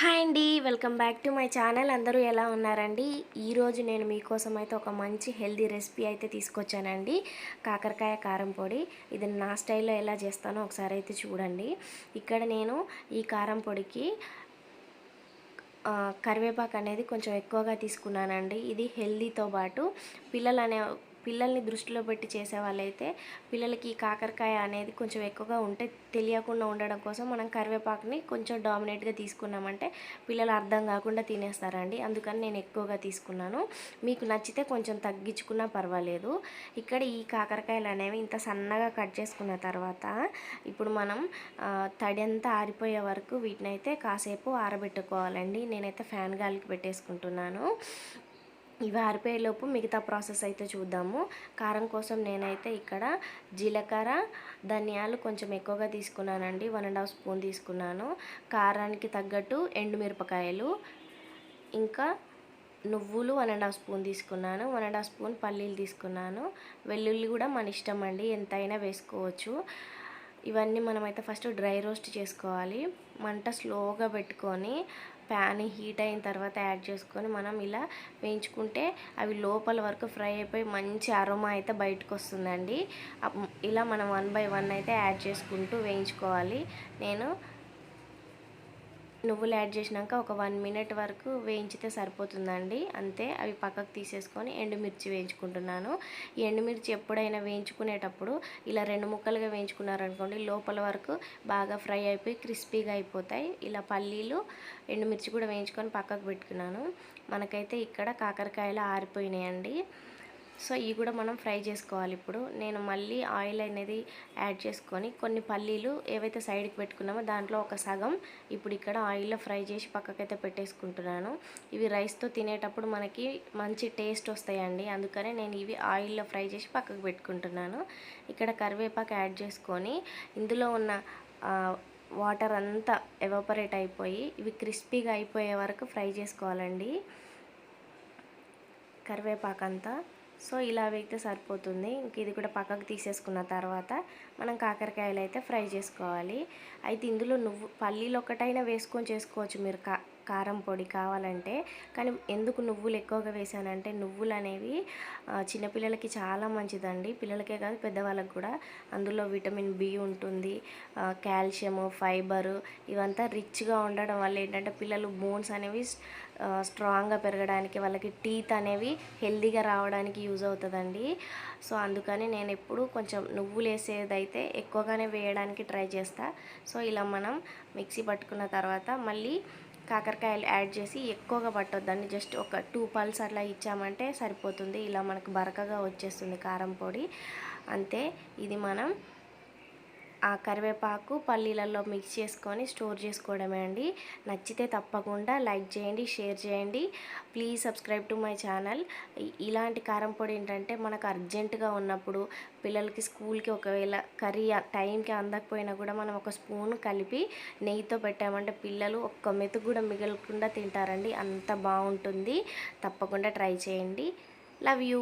Hi అండి welcome back to my channel. అందరూ ఎలా ఉన్నారండి? ఈరోజు నేను మీకోసం అయితే ఒక మంచి హెల్దీ రెసిపీ అయితే తీసుకొచ్చానండి. కాకరకాయ కారం పొడి. ఇది నా స్టైల్లో ఎలా చేస్తానో ఒకసారి అయితే చూడండి. ఇక్కడ నేను ఈ కారం పొడికి కరివేపాకు అనేది కొంచెం ఎక్కువగా తీసుకున్నానండి. ఇది హెల్దీతో పాటు పిల్లలు అనే పిల్లల్ని దృష్టిలో పెట్టి చేసే వాళ్ళైతే పిల్లలకి ఈ కాకరకాయ అనేది కొంచెం ఎక్కువగా ఉంటే తెలియకుండా ఉండడం కోసం మనం కరివేపాకుని కొంచెం డామినేట్గా తీసుకున్నామంటే పిల్లలు అర్థం కాకుండా తినేస్తారండి. అందుకని నేను ఎక్కువగా తీసుకున్నాను. మీకు నచ్చితే కొంచెం తగ్గించుకున్నా పర్వాలేదు. ఇక్కడ ఈ కాకరకాయలు అనేవి ఇంత సన్నగా కట్ చేసుకున్న తర్వాత ఇప్పుడు మనం తడి అంతా ఆరిపోయే వరకు వీటిని అయితే కాసేపు ఆరబెట్టుకోవాలండి. నేనైతే ఫ్యాన్ గాలికి పెట్టేసుకుంటున్నాను. ఇవి ఆరిపోయేలోపు మిగతా ప్రాసెస్ అయితే చూద్దాము. కారం కోసం నేనైతే ఇక్కడ జీలకర్ర ధనియాలు కొంచెం ఎక్కువగా తీసుకున్నానండి. వన్ అండ్ హాఫ్ స్పూన్ తీసుకున్నాను. కారానికి తగ్గట్టు ఎండుమిరపకాయలు ఇంకా నువ్వులు వన్ అండ్ హాఫ్ స్పూన్ తీసుకున్నాను. వన్ అండ్ హాఫ్ స్పూన్ పల్లీలు తీసుకున్నాను. వెల్లుల్లి కూడా మన ఇష్టం అండి. ఎంతైనా వేసుకోవచ్చు. ఇవన్నీ మనమైతే ఫస్ట్ డ్రై రోస్ట్ చేసుకోవాలి. మంట స్లోగా పెట్టుకొని ప్యాన్ హీట్ అయిన తర్వాత యాడ్ చేసుకొని మనం ఇలా వేయించుకుంటే అవి లోపల వరకు ఫ్రై అయిపోయి మంచి అరోమా అయితే బయటకు వస్తుందండి ఇలా మనం వన్ బై వన్ అయితే యాడ్ చేసుకుంటూ వేయించుకోవాలి. నేను నువ్వులు యాడ్ చేసినాక ఒక వన్ మినిట్ వరకు వేయించితే సరిపోతుందండి. అంతే అవి పక్కకు తీసేసుకొని ఎండుమిర్చి వేయించుకుంటున్నాను. ఈ ఎండుమిర్చి ఎప్పుడైనా వేయించుకునేటప్పుడు ఇలా రెండు ముక్కలుగా వేయించుకున్నారనుకోండి లోపల వరకు బాగా ఫ్రై అయిపోయి క్రిస్పీగా అయిపోతాయి. ఇలా పల్లీలు ఎండుమిర్చి కూడా వేయించుకొని పక్కకు పెట్టుకున్నాను. మనకైతే ఇక్కడ కాకరకాయలు ఆరిపోయినాయండి. సో ఇవి కూడా మనం ఫ్రై చేసుకోవాలి ఇప్పుడు. నేను మళ్ళీ ఆయిల్ అనేది యాడ్ చేసుకొని కొన్ని పల్లీలు ఏవైతే సైడ్కి పెట్టుకున్నామో దాంట్లో ఒక సగం ఇప్పుడు ఇక్కడ ఆయిల్లో ఫ్రై చేసి పక్కకైతే పెట్టేసుకుంటున్నాను. ఇవి రైస్తో తినేటప్పుడు మనకి మంచి టేస్ట్ వస్తాయండి. అందుకనే నేను ఇవి ఆయిల్లో ఫ్రై చేసి పక్కకు పెట్టుకుంటున్నాను. ఇక్కడ కరివేపాకు యాడ్ చేసుకొని ఇందులో ఉన్న వాటర్ అంతా ఎవాపరేట్ అయిపోయి ఇవి క్రిస్పీగా అయిపోయే వరకు ఫ్రై చేసుకోవాలండి. కరివేపాకు అంతా సో ఇలా అయితే సరిపోతుంది. ఇంక ఇది కూడా పక్కకు తీసేసుకున్న తర్వాత మనం కాకరకాయలు అయితే ఫ్రై చేసుకోవాలి. అయితే ఇందులో నువ్వు పల్లీలు ఒకటైనా వేసుకొని చేసుకోవచ్చు మీరు కా కారం పొడి కావాలంటే కానీ ఎందుకు నువ్వులు ఎక్కువగా వేసానంటే నువ్వులు అనేవి చిన్నపిల్లలకి చాలా మంచిదండి. పిల్లలకే కాదు పెద్దవాళ్ళకి కూడా. అందులో విటమిన్ బి ఉంటుంది ఆ, కాల్షియము ఫైబరు ఇవంతా రిచ్గా ఉండడం వల్ల ఏంటంటే పిల్లలు బోన్స్ అనేవి స్ట్రాంగ్గా పెరగడానికి వాళ్ళకి టీత్ అనేవి హెల్దీగా రావడానికి యూజ్ అవుతుందండి. సో అందుకని నేను ఎప్పుడు కొంచెం నువ్వులు వేసేదైతే ఎక్కువగానే వేయడానికి ట్రై చేస్తా. సో ఇలా మనం మిక్సీ పట్టుకున్న తర్వాత మళ్ళీ కాకరకాయలు యాడ్ చేసి ఎక్కువగా పట్టొద్దండి. జస్ట్ ఒక టూ పల్స్ అట్లా ఇచ్చామంటే సరిపోతుంది. ఇలా మనకు బరకగా వచ్చేస్తుంది కారం పొడి. అంతే. ఇది మనం ఆ కరివేపాకు పల్లీలలో మిక్స్ చేసుకొని స్టోర్ చేసుకోవడమే అండి. నచ్చితే తప్పకుండా లైక్ చేయండి షేర్ చేయండి. Please subscribe to my channel. ఇలాంటి కారం పొడి ఏంటంటే మనకు అర్జెంటుగా ఉన్నప్పుడు పిల్లలకి స్కూల్కి ఒకవేళ కర్రీ టైంకి అందకపోయినా కూడా మనం ఒక స్పూన్ కలిపి నెయ్యితో పెట్టామంటే పిల్లలు ఒక్క మెతుకు కూడా మిగలకుండా తింటారండి. అంత బాగుంటుంది. తప్పకుండా ట్రై చేయండి. Love you.